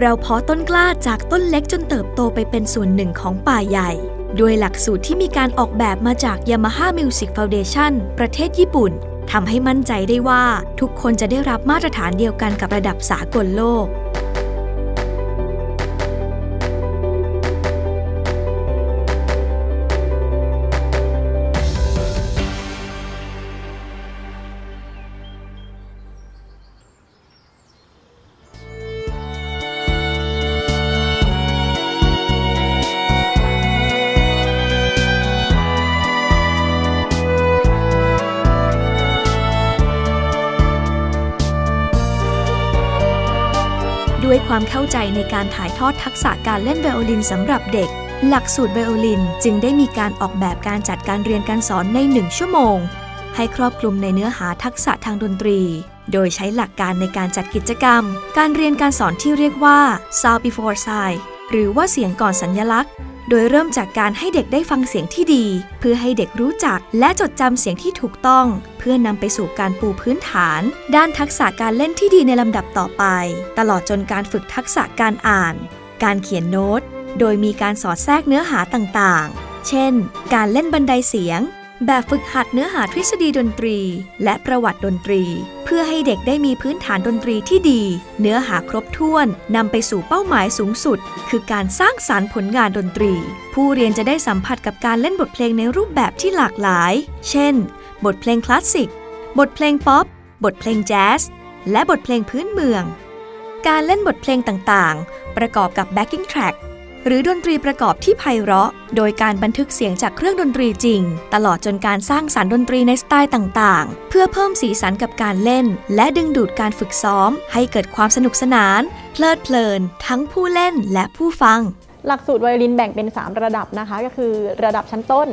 เราเพาะต้นกล้าจากต้นเล็กจนเติบโตไปเป็นส่วนหนึ่งของป่าใหญ่ ด้วยหลักสูตรที่มีการออกแบบมาจาก Yamaha Music Foundation ประเทศญี่ปุ่นทำให้มั่นใจได้ว่าทุกคนจะได้รับมาตรฐานเดียวกันกับระดับสากลโลก ด้วยความเข้าใจในการถ่ายทอดทักษะการเล่นไวโอลินสำหรับเด็ก หลักสูตรไวโอลินจึงได้มีการออกแบบการจัดการเรียนการสอนใน 1 ชั่วโมง ให้ครอบคลุมในเนื้อหาทักษะทางดนตรี โดยใช้หลักการในการจัดกิจกรรม การเรียนการสอนที่เรียกว่า sound before sight หรือว่าเสียงก่อนสัญญลักษณ์ โดยเริ่มจากการให้เด็กได้ฟังเสียงที่ดี เพื่อให้เด็กรู้จักและจดจำเสียงที่ถูกต้อง เพื่อนำไปสู่การปูพื้นฐาน ด้านทักษะการเล่นที่ดีในลำดับต่อไป ตลอดจนการฝึกทักษะการอ่าน การเขียนโน้ต โดยมีการสอดแทรกเนื้อหาต่างๆ เช่น การเล่นบันไดเสียง แบบฝึกหัดเนื้อหาทฤษฎีดนตรี และประวัติดนตรี เพื่อให้เด็กได้มีพื้นฐานดนตรีที่ดี เนื้อหาครบถ้วนนำไปสู่เป้าหมายสูงสุด คือการสร้างสารรค์ผลงานดนตรี ผู้เรียนจะได้สัมผัสกับการเล่นบทเพลงในรูปแบบที่หลากหลาย เช่น บทเพลงคลาสสิก บทเพลงป๊อป บทเพลงแจ๊ส และบทเพลงพื้นเมือง การเล่นบทเพลงต่างๆ ประกอบกับ backing track หรือดนตรีประกอบที่ไพเราะ โดยการบันทึกเสียงจากเครื่องดนตรีจริง ตลอดจนการสร้างสารรค์ดนตรีในสไตล์ต่างๆ เพื่อเพิ่มสีสันกับการเล่น และดึงดูดการฝึกซ้อม ให้เกิดความสนุกสนาน เพลิดเพลิน ทั้งผู้เล่นและผู้ฟัง หลักสูตรไวโอลินแบ่งเป็น 3 ระดับนะคะ ก็คือระดับชั้นต้น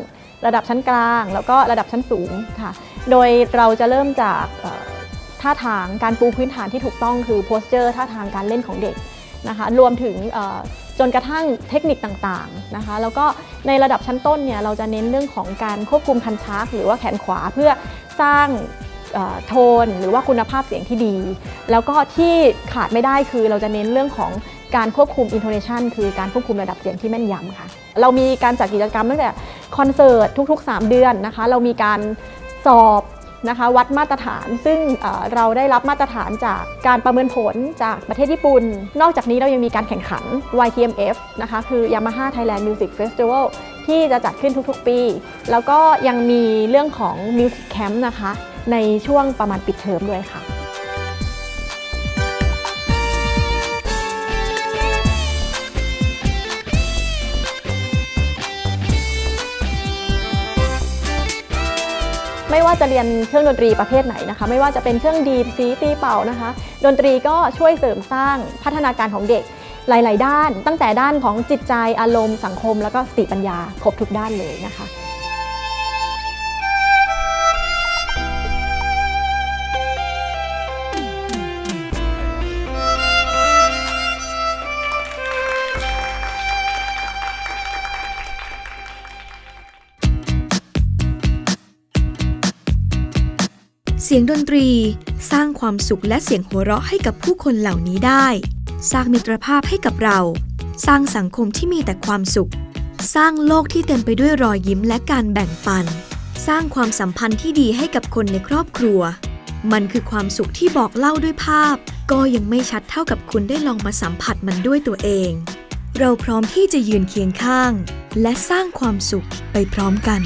ระดับชั้นกลาง แล้วก็ระดับชั้นสูงค่ะ โดยเราจะเริ่มจากท่าทางการปูพื้นฐานที่ถูกต้องคือโพสเจอร์ท่าทางการเล่นของเด็กนะคะรวมถึง จนกระทั่งเทคนิคต่างๆนะคะ แล้วก็ในระดับชั้นต้นเนี่ยเราจะเน้นเรื่องของการควบคุมคันชัก หรือว่าแขนขวาเพื่อสร้างโทนหรือว่าคุณภาพเสียงที่ดี แล้วก็ที่ขาดไม่ได้คือเราจะเน้นเรื่องของการควบคุม intonation คือการควบคุมระดับเสียงที่แม่นยำค่ะ เรามีการจัดกิจกรรมตั้งแต่คอนเสิร์ตทุกๆ 3 เดือนนะคะ เรามีการสอบ นะคะวัดมาตรฐานซึ่งเราได้รับมาตรฐานจากการประเมินผลจากประเทศญี่ปุ่น นอกจากนี้เรายังมีการแข่งขัน YTMF นะคะคือ Yamaha Thailand Music Festival ที่จะจัดขึ้นทุกๆปี แล้วก็ยังมีเรื่องของ Music Camp นะคะ ในช่วงประมาณปิดเทอมด้วยค่ะ ไม่ว่าจะเรียนเครื่องดนตรีประเภทไหนนะคะ ไม่ว่าจะเป็นเครื่องดีดสีตีเป่านะคะ ดนตรีก็ช่วยเสริมสร้างพัฒนาการของเด็กหลาย ๆ ด้าน ตั้งแต่ด้านของจิตใจอารมณ์สังคม แล้วก็สติปัญญาครบทุกด้านเลยนะคะ สียงดนตรี สร้างความสุขและเสียงหัวเราะให้กับผู้คนเหล่านี้ได้ สร้างมิตรภาพให้กับเรา สร้างสังคมที่มีแต่ความสุข สร้างโลกที่เต็มไปด้วยรอยยิ้มและการแบ่งปัน สร้างความสัมพันธ์ที่ดีให้กับคนในครอบครัว มันคือความสุขที่บอกเล่าด้วยภาพ ก็ยังไม่ชัดเท่ากับคุณได้ลองมาสัมผัสมันด้วยตัวเอง เราพร้อมที่จะยืนเคียงข้าง และสร้างความสุขไปพร้อมกัน